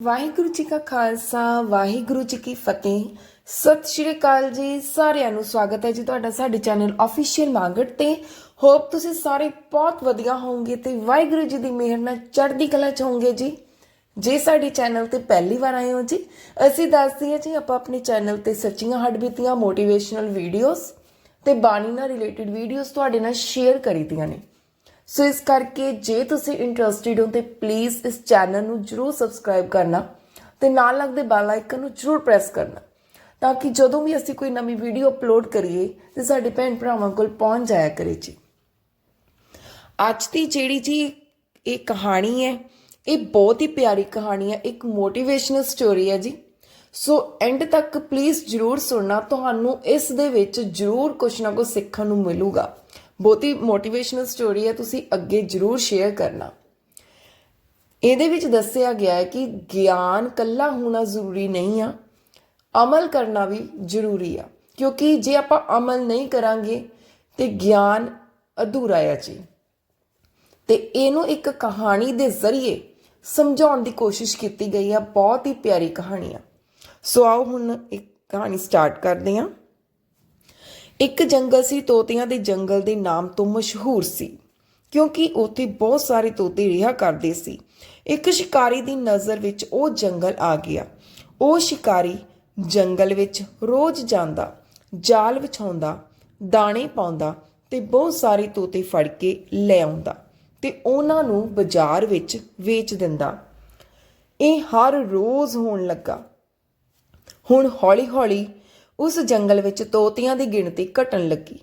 ਵਾਹਿਗੁਰੂ ਜੀ ਕਾ ਖਾਲਸਾ, ਵਾਹਿਗੁਰੂ ਜੀ ਕੀ ਫਤਿਹ। ਸਤਿ ਸ਼੍ਰੀ ਅਕਾਲ ਜੀ, ਸਾਰਿਆਂ ਨੂੰ ਸਵਾਗਤ ਹੈ ਜੀ ਤੁਹਾਡਾ ਸਾਡੇ ਚੈਨਲ ਅਫੀਸ਼ੀਅਲ ਮਾਂਗਟ ਤੇ। ਹੋਪ ਤੁਸੀਂ ਸਾਰੇ ਬਹੁਤ ਵਧੀਆ ਹੋਵੋਗੇ ਤੇ ਵਾਹਿਗੁਰੂ ਜੀ ਦੀ ਮਿਹਰ ਨਾਲ ਚੜ੍ਹਦੀ ਕਲਾ ਚ ਹੋਵੋਗੇ ਜੀ। ਜੇ ਸਾਡੇ ਚੈਨਲ ਤੇ ਪਹਿਲੀ ਵਾਰ ਆਏ ਹੋ ਜੀ, ਅਸੀਂ ਦੱਸਦੇ ਹਾਂ ਜੀ, ਆਪਾਂ ਆਪਣੇ ਚੈਨਲ ਤੇ ਸੱਚੀਆਂ ਹੱਡਬੀਤੀਆਂ ਮੋਟੀਵੇਸ਼ਨਲ ਵੀਡੀਓਜ਼ ਤੇ ਬਾਣੀ ਨਾਲ ਰਿਲੇਟਡ ਵੀਡੀਓਜ਼ ਤੁਹਾਡੇ ਨਾਲ ਸ਼ੇਅਰ ਕਰੀਦੀਆਂ ਨੇ। ਸੋ ਇਸ ਕਰਕੇ ਜੇ ਤੁਸੀਂ ਇੰਟਰਸਟਿਡ ਹੋ ਤੇ ਪਲੀਜ਼ ਇਸ ਚੈਨਲ ਨੂੰ ਜਰੂਰ ਸਬਸਕ੍ਰਾਈਬ ਕਰਨਾ ਤੇ ਨਾਲ ਲੱਗਦੇ ਬੈਲ ਆਈਕਨ ਨੂੰ ਜਰੂਰ ਪ੍ਰੈਸ ਕਰਨਾ ਤਾਂ ਕਿ ਜਦੋਂ ਵੀ ਅਸੀਂ ਕੋਈ ਨਵੀਂ ਵੀਡੀਓ ਅਪਲੋਡ ਕਰੀਏ ਤੇ ਸਾਡੇ ਭੈਣ ਭਰਾਵਾਂ ਕੋਲ ਪਹੁੰਚ ਜਾਇਆ ਕਰੇ ਜੀ। ਅੱਜ ਦੀ ਜਿਹੜੀ ਜੀ ਇਹ ਕਹਾਣੀ ਹੈ, ਇਹ ਬਹੁਤ ਹੀ ਪਿਆਰੀ ਕਹਾਣੀ ਹੈ, ਇੱਕ ਮੋਟੀਵੇਸ਼ਨਲ ਸਟੋਰੀ ਹੈ ਜੀ। ਸੋ ਐਂਡ ਤੱਕ ਪਲੀਜ਼ ਜਰੂਰ ਸੁਣਨਾ, ਤੁਹਾਨੂੰ ਇਸ ਦੇ ਵਿੱਚ ਜਰੂਰ ਕੁਝ ਨਾ ਕੁਝ ਸਿੱਖਣ ਨੂੰ ਮਿਲੂਗਾ। ਬਹੁਤ ਹੀ ਮੋਟੀਵੇਸ਼ਨਲ ਸਟੋਰੀ ਹੈ, ਤੁਸੀਂ ਅੱਗੇ ਜਰੂਰ ਸ਼ੇਅਰ ਕਰਨਾ। ਇਹਦੇ ਵਿੱਚ ਦੱਸਿਆ ਗਿਆ ਹੈ ਕਿ ਗਿਆਨ ਕੱਲਾ ਹੋਣਾ ਜ਼ਰੂਰੀ ਨਹੀਂ ਆ, ਅਮਲ ਕਰਨਾ ਵੀ ਜ਼ਰੂਰੀ ਆ। ਕਿਉਂਕਿ ਜੇ ਆਪਾਂ ਅਮਲ ਨਹੀਂ ਕਰਾਂਗੇ, ਤੇ ਗਿਆਨ ਅਧੂਰਾ ਆ ਜੀ। ਤੇ ਇਹਨੂੰ ਇੱਕ ਕਹਾਣੀ ਦੇ ਜ਼ਰੀਏ ਸਮਝਾਉਣ ਦੀ ਕੋਸ਼ਿਸ਼ ਕੀਤੀ ਗਈ ਆ, ਬਹੁਤ ਹੀ ਪਿਆਰੀ ਕਹਾਣੀ ਆ। ਸੋ ਆਓ ਹੁਣ ਇੱਕ ਕਹਾਣੀ ਸਟਾਰਟ ਕਰਦੇ ਹਾਂ। ਇੱਕ ਜੰਗਲ ਸੀ, ਤੋਤਿਆਂ ਦੇ ਜੰਗਲ ਦੇ ਨਾਮ ਤੋਂ ਮਸ਼ਹੂਰ ਸੀ, ਕਿਉਂਕਿ ਉੱਥੇ ਬਹੁਤ ਸਾਰੇ ਤੋਤੇ ਰਿਹਾ ਕਰਦੇ ਸੀ। ਇੱਕ ਸ਼ਿਕਾਰੀ ਦੀ ਨਜ਼ਰ ਵਿੱਚ ਉਹ ਜੰਗਲ ਆ ਗਿਆ। ਉਹ ਸ਼ਿਕਾਰੀ ਜੰਗਲ ਵਿੱਚ ਰੋਜ਼ ਜਾਂਦਾ, ਜਾਲ ਵਿਛਾਉਂਦਾ, ਦਾਣੇ ਪਾਉਂਦਾ ਤੇ ਬਹੁਤ ਸਾਰੇ ਤੋਤੇ ਫੜ ਕੇ ਲੈ ਆਉਂਦਾ ਤੇ ਉਹਨਾਂ ਨੂੰ ਬਾਜ਼ਾਰ ਵਿੱਚ ਵੇਚ ਦਿੰਦਾ। ਇਹ ਹਰ ਰੋਜ਼ ਹੋਣ ਲੱਗਾ। ਹੁਣ ਹੌਲੀ-ਹੌਲੀ ਉਸ ਜੰਗਲ ਵਿੱਚ ਤੋਤਿਆਂ ਦੀ ਗਿਣਤੀ ਘਟਣ ਲੱਗੀ।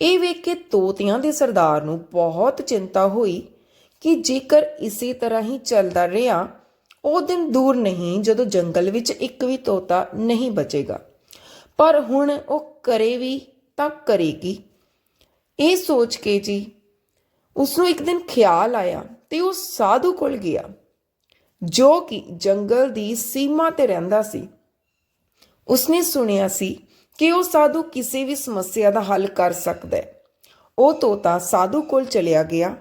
ਇਹ ਵੇਖ ਕੇ ਤੋਤਿਆਂ ਦੇ ਸਰਦਾਰ ਨੂੰ ਬਹੁਤ ਚਿੰਤਾ ਹੋਈ ਕਿ ਜੇਕਰ ਇਸੇ ਤਰ੍ਹਾਂ ਹੀ ਚੱਲਦਾ ਰਿਹਾ, ਉਹ ਦਿਨ ਦੂਰ ਨਹੀਂ ਜਦੋਂ ਜੰਗਲ ਵਿੱਚ ਇੱਕ ਵੀ ਤੋਤਾ ਨਹੀਂ ਬਚੇਗਾ। ਪਰ ਹੁਣ ਉਹ ਕਰੇ ਵੀ ਤਾਂ ਕਰੇਗੀ। ਇਹ ਸੋਚ ਕੇ ਜੀ ਉਸ ਨੂੰ ਇੱਕ ਦਿਨ ਖਿਆਲ ਆਇਆ ਤੇ ਉਹ ਸਾਧੂ ਕੋਲ ਗਿਆ, ਜੋ ਕਿ ਜੰਗਲ ਦੀ ਸੀਮਾ ਤੇ ਰਹਿੰਦਾ ਸੀ। ਉਸਨੇ ਸੁਣਿਆ ਸੀ ਕਿ ਉਹ ਸਾਧੂ ਕਿਸੇ ਵੀ ਸਮੱਸਿਆ ਦਾ ਹੱਲ ਕਰ ਸਕਦਾ ਹੈ। ਉਹ ਤੋਤਾ ਸਾਧੂ ਕੋਲ ਚਲਿਆ ਗਿਆ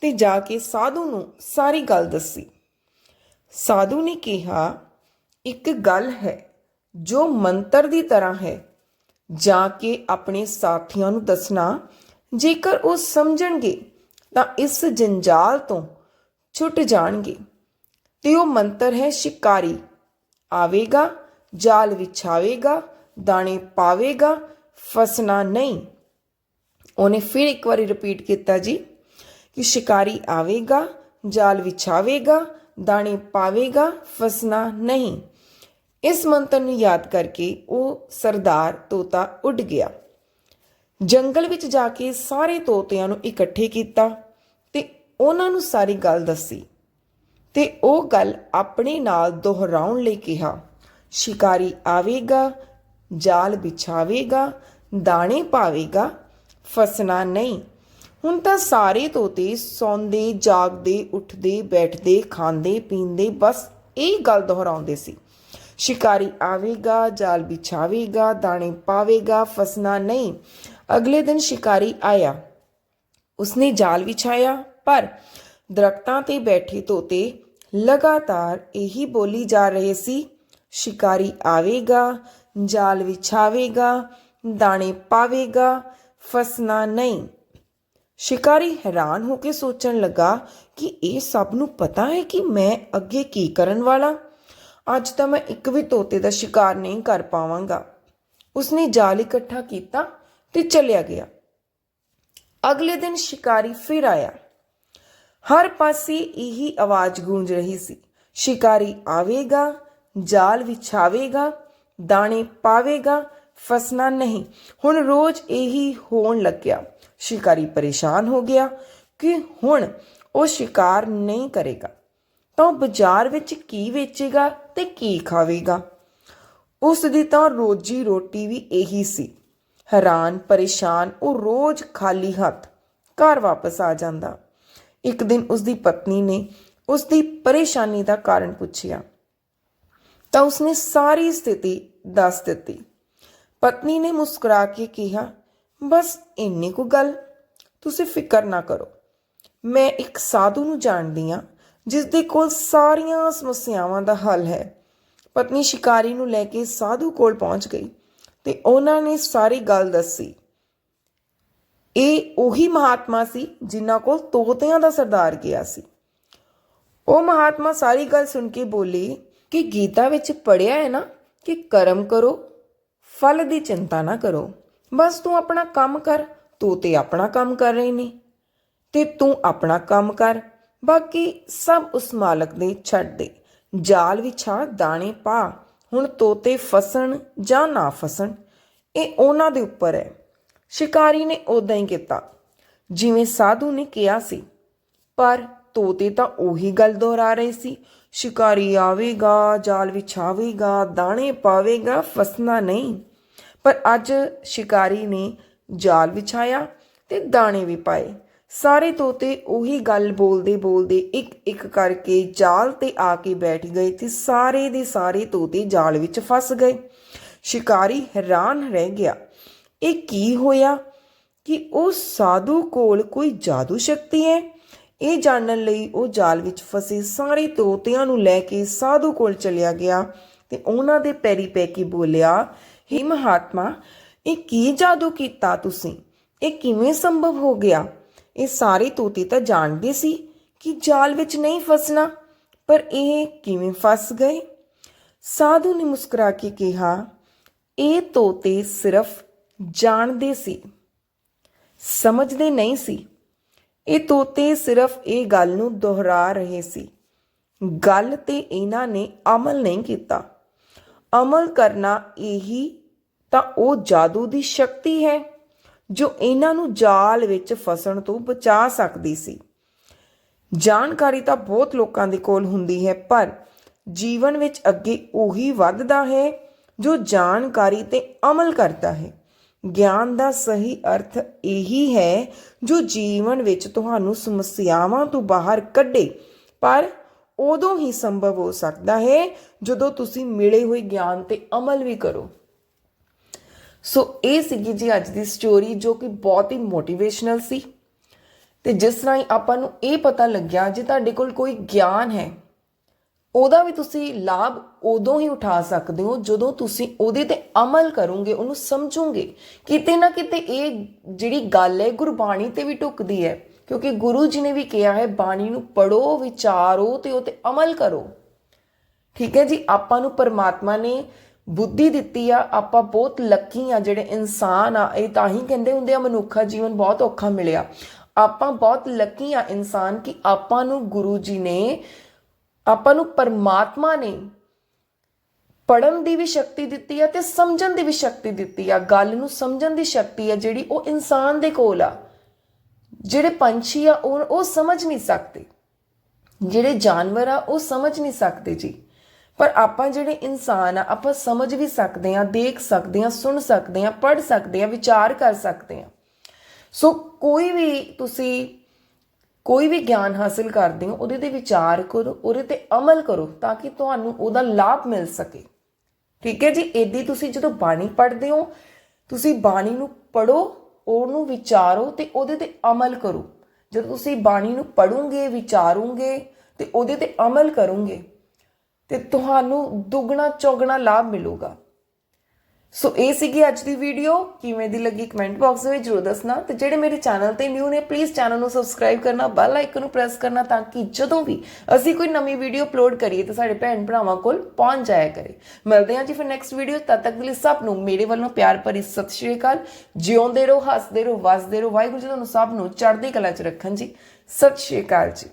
ਤੇ ਜਾ ਕੇ ਸਾਧੂ ਨੂੰ ਸਾਰੀ ਗੱਲ ਦੱਸੀ। ਸਾਧੂ ਨੇ ਕਿਹਾ, ਇੱਕ ਗੱਲ ਹੈ ਜੋ ਮੰਤਰ ਦੀ ਤਰ੍ਹਾਂ ਹੈ। ਜਾ ਕੇ ਆਪਣੇ ਸਾਥੀਆਂ ਨੂੰ ਦੱਸਣਾ, ਜੇਕਰ ਉਹ ਸਮਝਣਗੇ ਤਾਂ ਇਸ ਜੰਜਾਲ ਤੋਂ ਛੁੱਟ ਜਾਣਗੇ ਤੇ ਉਹ ਮੰਤਰ ਹੈ ਸ਼ਿਕਾਰੀ। ਆਵੇਗਾ? ਜਾਲ ਵਿਛਾਵੇਗਾ, ਦਾਣੇ ਪਾਵੇਗਾ, ਫਸਣਾ ਨਹੀਂ। ਉਹਨੇ ਫਿਰ ਇੱਕ ਵਾਰੀ ਰਿਪੀਟ ਕੀਤਾ ਜੀ ਕਿ ਸ਼ਿਕਾਰੀ ਆਵੇਗਾ, ਜਾਲ ਵਿਛਾਵੇਗਾ, ਦਾਣੇ ਪਾਵੇਗਾ, ਫਸਣਾ ਨਹੀਂ। ਇਸ ਮੰਤਰ ਨੂੰ ਯਾਦ ਕਰਕੇ ਉਹ ਸਰਦਾਰ ਤੋਤਾ ਉੱਡ ਗਿਆ। ਜੰਗਲ ਵਿੱਚ ਜਾ ਕੇ ਸਾਰੇ ਤੋਤਿਆਂ ਨੂੰ ਇਕੱਠੇ ਕੀਤਾ ਤੇ ਉਹਨਾਂ ਨੂੰ ਸਾਰੀ ਗੱਲ ਦੱਸੀ ਤੇ ਉਹ ਗੱਲ ਆਪਣੇ ਨਾਲ ਦੁਹਰਾਉਣ ਲਈ ਕਿਹਾ। ਸ਼ਿਕਾਰੀ ਆਵੇਗਾ, ਜਾਲ ਵਿਛਾਵੇਗਾ, ਦਾਣੇ ਪਾਵੇਗਾ, ਫਸਣਾ ਨਹੀਂ। ਹੁਣ ਤਾਂ ਸਾਰੇ ਤੋਤੇ ਸੌਂਦੇ, ਜਾਗਦੇ, ਉੱਠਦੇ, ਬੈਠਦੇ, ਖਾਂਦੇ, ਪੀਂਦੇ, ਬਸ ਇਹ ਗੱਲ ਦੁਹਰਾਉਂਦੇ ਸੀ। ਸ਼ਿਕਾਰੀ ਆਵੇਗਾ, ਜਾਲ ਵਿਛਾਵੇਗਾ, ਦਾਣੇ ਪਾਵੇਗਾ, ਫਸਣਾ ਨਹੀਂ। ਅਗਲੇ ਦਿਨ ਸ਼ਿਕਾਰੀ ਆਇਆ। ਉਸਨੇ ਜਾਲ ਵਿਛਾਇਆ, ਪਰ ਦਰਖਤਾਂ ਤੇ ਬੈਠੇ ਤੋਤੇ ਲਗਾਤਾਰ ਇਹੀ ਬੋਲੀ ਜਾ ਰਹੇ ਸੀ ਸ਼ਿਕਾਰੀ ਆਵੇਗਾ, ਜਾਲ ਵਿਛਾਵੇਗਾ, ਦਾਣੇ ਪਾਵੇਗਾ, ਫਸਣਾ ਨਹੀਂ। ਸ਼ਿਕਾਰੀ ਹੈਰਾਨ ਹੋ ਕੇ ਸੋਚਣ ਲੱਗਾ ਕਿ ਇਹ ਸਭ ਨੂੰ ਪਤਾ ਹੈ ਕਿ ਮੈਂ ਅੱਗੇ ਕੀ ਕਰਨ ਵਾਲਾ। ਅੱਜ ਤਾਂ ਮੈਂ ਇੱਕ ਵੀ ਤੋਤੇ ਦਾ ਸ਼ਿਕਾਰ ਨਹੀਂ ਕਰ ਪਾਵਾਂਗਾ। ਉਸਨੇ ਜਾਲ ਇਕੱਠਾ ਕੀਤਾ ਤੇ ਚਲਿਆ ਗਿਆ। ਅਗਲੇ ਦਿਨ ਸ਼ਿਕਾਰੀ ਫਿਰ ਆਇਆ। ਹਰ ਪਾਸੇ ਇਹੀ ਆਵਾਜ਼ ਗੂੰਜ ਰਹੀ ਸੀ। ਸ਼ਿਕਾਰੀ ਆਵੇਗਾ ਜਾਲ ਵਿਛਾਵੇਗਾ, ਦਾਣੇ ਪਾਵੇਗਾ, ਫਸਣਾ ਨਹੀਂ। ਹੁਣ ਰੋਜ਼ ਇਹੀ ਹੋਣ ਲੱਗਿਆ। ਸ਼ਿਕਾਰੀ ਪਰੇਸ਼ਾਨ ਹੋ ਗਿਆ ਕਿ ਹੁਣ ਉਹ ਸ਼ਿਕਾਰ ਨਹੀਂ ਕਰੇਗਾ। ਤਾਂ ਉਹ ਬਾਜ਼ਾਰ ਵਿੱਚ ਕੀ ਵੇਚੇਗਾ ਤੇ ਕੀ ਖਾਵੇਗਾ? ਉਸ ਦੀ ਤਾਂ ਰੋਜੀ ਰੋਟੀ ਵੀ ਇਹੀ ਸੀ। ਹੈਰਾਨ, ਪਰੇਸ਼ਾਨ, ਉਹ ਰੋਜ਼ ਖਾਲੀ ਹੱਥ ਘਰ ਵਾਪਸ ਆ ਜਾਂਦਾ। ਇੱਕ ਦਿਨ ਉਸ ਦੀ ਪਤਨੀ ਨੇ ਉਸ ਦੀ ਪਰੇਸ਼ਾਨੀ ਦਾ ਕਾਰਨ ਪੁੱਛਿਆ। ਤਾਂ ਉਸਨੇ ਸਾਰੀ ਸਥਿਤੀ ਦੱਸ ਦਿੱਤੀ। ਪਤਨੀ ਨੇ ਮੁਸਕਰਾ ਕੇ ਕਿਹਾ, ਬਸ ਇੰਨੀ ਕੁ ਗੱਲ, ਤੁਸੀਂ ਫਿਕਰ ਨਾ ਕਰੋ। ਮੈਂ ਇੱਕ ਸਾਧੂ ਨੂੰ ਜਾਣਦੀ ਹਾਂ ਜਿਸ ਦੇ ਕੋਲ ਸਾਰੀਆਂ ਸਮੱਸਿਆਵਾਂ ਦਾ ਹੱਲ ਹੈ। ਪਤਨੀ ਸ਼ਿਕਾਰੀ ਨੂੰ ਲੈ ਕੇ ਸਾਧੂ ਕੋਲ ਪਹੁੰਚ ਗਈ ਤੇ ਉਹਨਾਂ ਨੇ ਸਾਰੀ ਗੱਲ ਦੱਸੀ। ਇਹ ਉਹੀ ਮਹਾਤਮਾ ਸੀ ਜਿਨ੍ਹਾਂ ਕੋਲ ਤੋਤਿਆਂ ਦਾ ਸਰਦਾਰ ਗਿਆ ਸੀ। ਉਹ ਮਹਾਤਮਾ ਸਾਰੀ ਗੱਲ ਸੁਣ ਕੇ ਬੋਲੀ ਕਿ ਗੀਤਾ ਵਿੱਚ ਪੜਿਆ ਹੈ ਨਾ ਕਿ ਕਰਮ ਕਰੋ, ਫਲ ਦੀ ਚਿੰਤਾ ਨਾ ਕਰੋ। ਬਸ ਤੂੰ ਆਪਣਾ ਕੰਮ ਕਰ ਤੋਤੇ ਆਪਣਾ ਕੰਮ ਕਰ ਰਹੇ ਨੇ। ਤੇ ਤੂੰ ਆਪਣਾ ਕੰਮ ਕਰ, ਬਾਕੀ ਸਭ ਉਸ ਮਾਲਕ ਦੇ ਛੱਡ ਦੇ। ਜਾਲ ਵਿਛਾ ਦਾਣੇ ਪਾ, ਹੁਣ ਤੋਤੇ ਫਸਣ ਜਾਂ ਨਾ ਫਸਣ, ਇਹ ਉਹਨਾਂ ਦੇ ਉੱਪਰ ਹੈ। ਸ਼ਿਕਾਰੀ ਨੇ ਉਦਾਂ ਹੀ ਕੀਤਾ। ਜਿਵੇਂ ਸਾਧੂ ਨੇ ਕਿਹਾ ਸੀ, ਪਰ ਤੋਤੇ ਤਾਂ ਉਹੀ ਗੱਲ ਦੁਹਰਾ ਰਹੇ ਸੀ ਸ਼ਿਕਾਰੀ ਆਵੇਗਾ, ਜਾਲ ਵਿਛਾਵੇਗਾ ਦਾਣੇ ਪਾਵੇਗਾ, ਫਸਣਾ ਨਹੀਂ। ਪਰ ਅੱਜ ਸ਼ਿਕਾਰੀ ਨੇ ਜਾਲ ਵਿਛਾਇਆ ਤੇ ਦਾਣੇ ਵੀ ਪਾਏ। ਸਾਰੇ ਤੋਤੇ ਉਹੀ ਗੱਲ ਬੋਲਦੇ ਬੋਲਦੇ ਇੱਕ ਇੱਕ ਕਰਕੇ ਜਾਲ ਤੇ ਆ ਕੇ ਬੈਠ ਗਏ ਤੇ ਸਾਰੇ ਦੇ ਸਾਰੇ ਤੋਤੇ ਜਾਲ ਵਿੱਚ ਫਸ ਗਏ। ਸ਼ਿਕਾਰੀ ਹੈਰਾਨ ਰਹਿ ਗਿਆ। ਇਹ ਕੀ ਹੋਇਆ ਕਿ ਉਹ ਸਾਧੂ ਕੋਲ ਕੋਈ ਜਾਦੂ ਸ਼ਕਤੀ ਹੈ? ਇਹ ਜਾਣਨ ਲਈ ਉਹ ਜਾਲ ਵਿੱਚ ਫਸੇ ਸਾਰੇ ਤੋਤਿਆਂ ਨੂੰ ਲੈ ਕੇ ਸਾਧੂ ਕੋਲ ਚਲਿਆ ਗਿਆ ਤੇ ਉਹਨਾਂ ਦੇ ਪੈਰੀ ਪੈ ਕੇ ਬੋਲਿਆ, ਹੇ ਮਹਾਤਮਾ, ਇਹ ਕੀ ਜਾਦੂ ਕੀਤਾ ਤੁਸੀਂ? ਇਹ ਕਿਵੇਂ ਸੰਭਵ ਹੋ ਗਿਆ? ਇਹ ਸਾਰੇ ਤੋਤੇ ਤਾਂ ਜਾਣਦੇ ਸੀ ਕਿ ਜਾਲ ਵਿੱਚ ਨਹੀਂ ਫਸਣਾ, ਪਰ ਇਹ ਕਿਵੇਂ ਫਸ ਗਏ? ਸਾਧੂ ਨੇ ਮੁਸਕਰਾ ਕੇ ਕਿਹਾ, ਇਹ ਤੋਤੇ ਸਿਰਫ ਜਾਣਦੇ ਸੀ, ਸਮਝਦੇ ਨਹੀਂ ਸੀ। ਇਹ ਤੋਤੇ ਸਿਰਫ ਇਹ ਗੱਲ ਨੂੰ ਦੁਹਰਾ ਰਹੇ ਸੀ। ਗੱਲ ਤੇ ਇਹਨਾਂ ਨੇ ਅਮਲ ਨਹੀਂ ਕੀਤਾ। ਅਮਲ ਕਰਨਾ ਇਹੀ ਤਾਂ ਉਹ ਜਾਦੂ ਦੀ ਸ਼ਕਤੀ ਹੈ ਜੋ ਇਹਨਾਂ ਨੂੰ ਜਾਲ ਵਿੱਚ ਫਸਣ ਤੋਂ ਬਚਾ ਸਕਦੀ ਸੀ। ਜਾਣਕਾਰੀ ਤਾਂ ਬਹੁਤ ਲੋਕਾਂ ਦੇ ਕੋਲ ਹੁੰਦੀ ਹੈ, ਪਰ ਜੀਵਨ ਵਿੱਚ ਅੱਗੇ ਉਹੀ ਵੱਧਦਾ ਹੈ ਜੋ ਜਾਣਕਾਰੀ ਤੇ ਅਮਲ ਕਰਦਾ ਹੈ। ਗਿਆਨ ਦਾ ਸਹੀ ਅਰਥ ਇਹੀ ਹੈ ਜੋ ਜੀਵਨ ਵਿੱਚ ਤੁਹਾਨੂੰ ਸਮੱਸਿਆਵਾਂ ਤੋਂ ਬਾਹਰ ਕੱਢੇ। ਪਰ ਉਦੋਂ ਹੀ ਸੰਭਵ ਹੋ ਸਕਦਾ ਹੈ ਜਦੋਂ ਤੁਸੀਂ ਮਿਲੇ ਹੋਏ ਗਿਆਨ ਤੇ ਅਮਲ ਵੀ ਕਰੋ। ਸੋ ਇਹ ਸੀਗੀ ਜੀ ਅੱਜ ਦੀ ਸਟੋਰੀ ਜੋ ਕਿ ਬਹੁਤ ਹੀ ਮੋਟੀਵੇਸ਼ਨਲ ਸੀ। ਤੇ ਜਿਸ ਰਾਹੀਂ ਆਪਾਂ ਨੂੰ ਇਹ ਪਤਾ ਲੱਗਿਆ, ਜੇ ਤੁਹਾਡੇ ਕੋਲ ਕੋਈ ਗਿਆਨ ਹੈ ਉਹਦਾ ਵੀ ਤੁਸੀਂ ਲਾਭ ਉਦੋਂ ਹੀ ਉਠਾ ਸਕਦੇ ਹੋ ਜਦੋਂ ਤੁਸੀਂ ਉਹਦੇ ਤੇ ਅਮਲ ਕਰੋਗੇ, ਉਹਨੂੰ ਸਮਝੋਗੇ। ਕਿਤੇ ਨਾ ਕਿਤੇ ਇਹ ਜਿਹੜੀ ਗੱਲ ਹੈ, ਗੁਰਬਾਣੀ ਤੇ ਵੀ ਟੁਕਦੀ ਹੈ। ਕਿਉਂਕਿ ਗੁਰੂ ਜੀ ਨੇ ਵੀ ਕਿਹਾ ਹੈ, ਬਾਣੀ ਨੂੰ ਪੜੋ ਵਿਚਾਰੋ ਤੇ ਉਹ ਤੇ ਅਮਲ ਕਰੋ। ਠੀਕ ਹੈ ਜੀ, ਆਪਾਂ ਨੂੰ ਪਰਮਾਤਮਾ ਨੇ ਬੁੱਧੀ ਦਿੱਤੀ ਆ, ਆਪਾਂ ਬਹੁਤ ਲੱਕੀ ਆ, ਜਿਹੜੇ ਇਨਸਾਨ ਆ, ਇਹ ਤਾਂ ਹੀ ਕਹਿੰਦੇ ਹੁੰਦੇ ਆ, ਮਨੁੱਖਾ ਜੀਵਨ ਬਹੁਤ ਔਖਾ ਮਿਲਿਆ। ਆਪਾਂ ਬਹੁਤ ਲੱਕੀ ਆ ਇਨਸਾਨ ਕਿ ਆਪਾਂ ਨੂੰ ਗੁਰੂ ਜੀ ਨੇ ਆਪਾਂ ਨੂੰ ਪਰਮਾਤਮਾ ਨੇ ਪੜਨ ਦੀ ਵੀ ਸ਼ਕਤੀ ਦਿੱਤੀ ਆ ਤੇ ਸਮਝਣ ਦੀ ਵੀ ਸ਼ਕਤੀ ਦਿੱਤੀ ਆ। ਗੱਲ ਨੂੰ ਸਮਝਣ ਦੀ ਸ਼ਕਤੀ ਆ ਜਿਹੜੀ ਉਹ ਇਨਸਾਨ ਦੇ ਕੋਲ ਆ। ਜਿਹੜੇ ਪੰਛੀ ਆ, ਉਹ ਉਹ ਸਮਝ ਨਹੀਂ ਸਕਦੇ। ਜਿਹੜੇ ਜਾਨਵਰ ਆ, ਉਹ ਸਮਝ ਨਹੀਂ ਸਕਦੇ ਜੀ। ਪਰ ਆਪਾਂ ਜਿਹੜੇ ਇਨਸਾਨ ਆ, ਆਪਾਂ ਸਮਝ ਵੀ ਸਕਦੇ ਆ, ਦੇਖ ਸਕਦੇ ਆ, ਸੁਣ ਸਕਦੇ ਆ ਪੜ ਸਕਦੇ ਆ, ਵਿਚਾਰ ਕਰ ਸਕਦੇ ਆ। ਸੋ ਕੋਈ ਵੀ ਤੁਸੀਂ ਕੋਈ ਵੀ ਗਿਆਨ ਹਾਸਲ ਕਰਦੇ ਹੋ, ਉਹਦੇ ਤੇ ਵਿਚਾਰ ਕਰੋ, ਉਹਦੇ ਤੇ ਅਮਲ ਕਰੋ ਤਾਂ ਕਿ ਤੁਹਾਨੂੰ ਉਹਦਾ ਲਾਭ ਮਿਲ ਸਕੇ। ਠੀਕ ਹੈ ਜੀ? ਇਦਾਂ ਤੁਸੀਂ ਜਦੋਂ ਬਾਣੀ ਪੜ੍ਹਦੇ ਹੋ, ਤੁਸੀਂ ਬਾਣੀ ਨੂੰ ਪੜੋ ਉਹਨੂੰ ਵਿਚਾਰੋ ਤੇ ਉਹਦੇ ਤੇ ਅਮਲ ਕਰੋ। ਜਦੋਂ ਤੁਸੀਂ ਬਾਣੀ ਨੂੰ ਪੜੋਗੇ ਵਿਚਾਰੋਗੇ ਤੇ ਉਹਦੇ ਤੇ ਅਮਲ ਕਰੋਗੇ, ਤੇ ਤੁਹਾਨੂੰ ਦੁੱਗਣਾ ਚੌਗਣਾ ਲਾਭ ਮਿਲੂਗਾ। ਸੋ ਇਹ ਸੀਗੀ ਅੱਜ ਦੀ ਵੀਡੀਓ ਕਿਵੇਂ ਦੀ ਲੱਗੀ ਕਮੈਂਟ ਬਾਕਸ ਵਿੱਚ ਜਰੂਰ ਦੱਸਣਾ। ਤੇ ਜਿਹੜੇ ਮੇਰੇ ਚੈਨਲ ਤੇ ਨਿਊ ਨੇ ਪਲੀਜ਼ ਚੈਨਲ ਨੂੰ ਸਬਸਕ੍ਰਾਈਬ ਕਰਨਾ ਬੈਲ ਆਈਕਨ ਨੂੰ ਪ੍ਰੈਸ ਕਰਨਾ ਤਾਂ ਕਿ ਜਦੋਂ ਵੀ ਅਸੀਂ ਕੋਈ ਨਵੀਂ ਵੀਡੀਓ ਅਪਲੋਡ ਕਰੀਏ ਤਾਂ ਸਾਡੇ ਭੈਣ ਭਰਾਵਾਂ ਕੋਲ ਪਹੁੰਚ ਜਾਇਆ ਕਰੇ। ਮਿਲਦੇ ਹਾਂ ਜੀ ਫਿਰ ਨੈਕਸਟ ਵੀਡੀਓ ਤਦ ਤੱਕ ਦੇ ਲਈ ਸਭ ਨੂੰ ਮੇਰੇ ਵੱਲੋਂ ਪਿਆਰ ਭਰੀ ਸਤਿ ਸ਼੍ਰੀ ਅਕਾਲ। ਜਿਉਂਦੇ ਰਹੋ, ਹੱਸਦੇ ਰਹੋ, ਵਸਦੇ ਰਹੋ। ਵਾਹਿਗੁਰੂ ਜੀ ਤੁਹਾਨੂੰ ਸਭ ਨੂੰ ਚੜ੍ਹਦੀ ਕਲਾ 'ਚ ਰੱਖਣ ਜੀ। ਸਤਿ ਸ਼੍ਰੀ ਅਕਾਲ ਜੀ।